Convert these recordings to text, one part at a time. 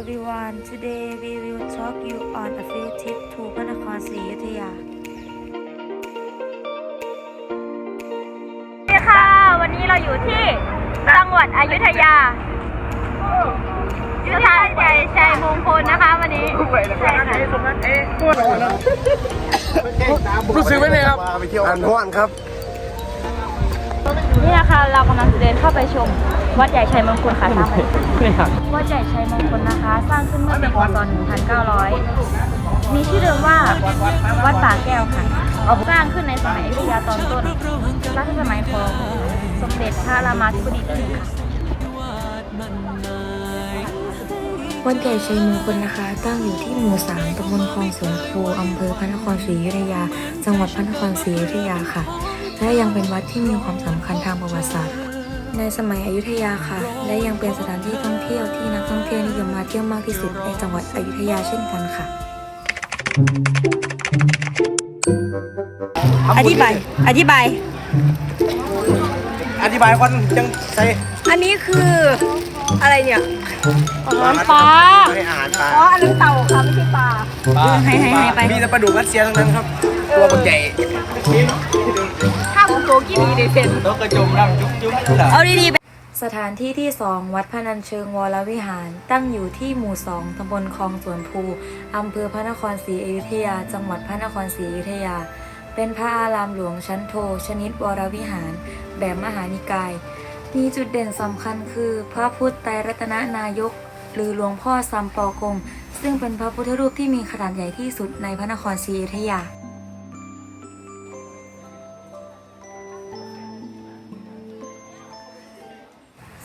everyone today we will talk you on a field trip to พระนครศรีอยุธยาสวัสดีค่ะ วันนี้เราอยู่ที่จังหวัดอยุธยาสถานใหญ่ชัยมงคลนะคะวันนี้ใช่ค่ะรู้สึกเป็นไงครับไปเที่ยวอันม่วนครับ นี่นะคะเรากำลังจะเดินเข้าไปชม วัดใหญ่ชัยมงคลค่ะตามไปนี่ครับวัดใหญ่ชัยมงคลนะคะ สร้างขึ้นเมื่อปีพศ1900 มีชื่อเดิมว่าวัดป่าแก้วค่ะสร้างขึ้นในสมัยอยุธยาตอนต้นรัชสมัยของสมเด็จพระรามาธิบดีที่หนึ่งค่ะวัดใหญ่ชัยมงคลนะคะ ตั้งอยู่ที่หมู่สามตำบลคลองสวนครูอำเภอพระนครศรีอยุธยา จังหวัดพระนครศรีอยุธยาค่ะ และยังเป็นวัดที่มีความสำคัญทางประวัติศาสตร์ ในสมัยอยุธยาค่ะ และยังเป็นสถานที่ท่องเที่ยวที่นักท่องเที่ยวนิยมมาเที่ยวมากที่สุดในจังหวัดอยุธยาเช่นกันค่ะ อธิบาย อธิบาย อธิบายก่อนจังใส่อันนี้คืออะไรเนี่ยปลาให้อาหารปลาอ๋อ อันนั้นเต่าค่ะไม่ใช่ปลาให้ให้ให้ไปมีแต่ปลาดุกรัสเซียทั้งนั้นครับ ตัวมันใหญ่ข้าวโกกินีเดเซนแล้วก็จมน้ำจุ๊บจุ๊บล่ะเอาดีๆไปสถานที่ที่ 2 วัดพนัญเชิงวรวิหาร ตั้งอยู่ที่หมู่ 2 ตำบลคลองสวนภู อำเภอพระนครศรีอยุธยา จังหวัดพระนครศรีอยุธยา เป็นพระอารามหลวงชั้นโท ชนิดวรวิหาร แบบมหานิกาย มีจุดเด่นสำคัญคือ พระพุทธไตรรัตนนายก หรือหลวงพ่อซัมปอกง ซึ่งเป็นพระพุทธรูปที่มีขนาดใหญ่ที่สุดในพระนครศรีอยุธยา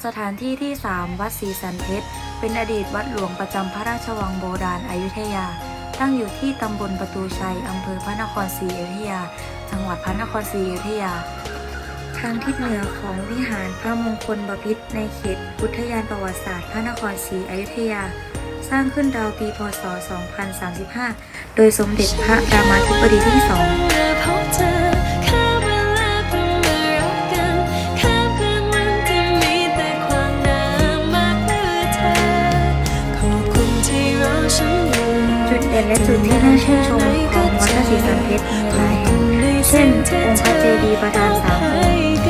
สถานที่ที่ 3 วัดศรีสันเพชร เป็นอดีตวัดหลวงประจำพระราชวังโบราณอายุทยา ตั้งอยู่ที่ตำบลประตูชัย อำเภอพระนครศรีอยุธยา จังหวัดพระนครศรีอยุธยา ทางทิศเหนือของวิหารพระมงคลบพิตรในเขตอุทยานประวัติศาสตร์พระนครศรีอยุธยา สร้างขึ้นราวปีพศ 2035 โดยสมเด็จพระรามาธิบดีที่สอง ด่นและจุดที่น่าชื่นชมของวัดพระศรีสันเพชรมีหลายแห่งเช่นองค์พระเจดีย์ประธานสามองค์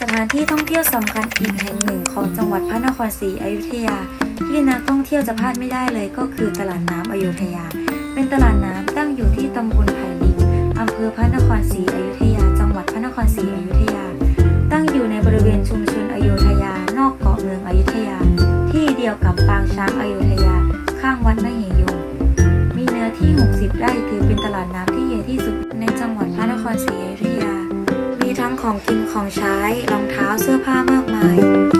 สถานที่ท่องเที่ยวสำคัญอีกแห่งหนึ่งของจังหวัดพระนครศรีอยุธยา ที่นักท่องเที่ยวจะพลาดไม่ได้เลยก็คือตลาดน้ำอยุธยา เป็นตลาดน้ำตั้งอยู่ที่ตำบลไผ่ ภอพระนครศรีอยุธยา จังหวัดพระนครศรีอยุธยา ตั้งอยู่ในบริเวณชุมชนอยุธยา นอกเกาะเมืองอยุธยา ที่เดียวกับปางช้างอยุธยา ข้างวัดมเหยงมีเนื้อที่ 60 ไร่ถือเป็นตลาดน้ำที่ใหญ่ที่สุดในจังหวัดพระนครศรีอยุธยา มีทั้งของกินของใช้รองเท้าเสื้อผ้ามากมาย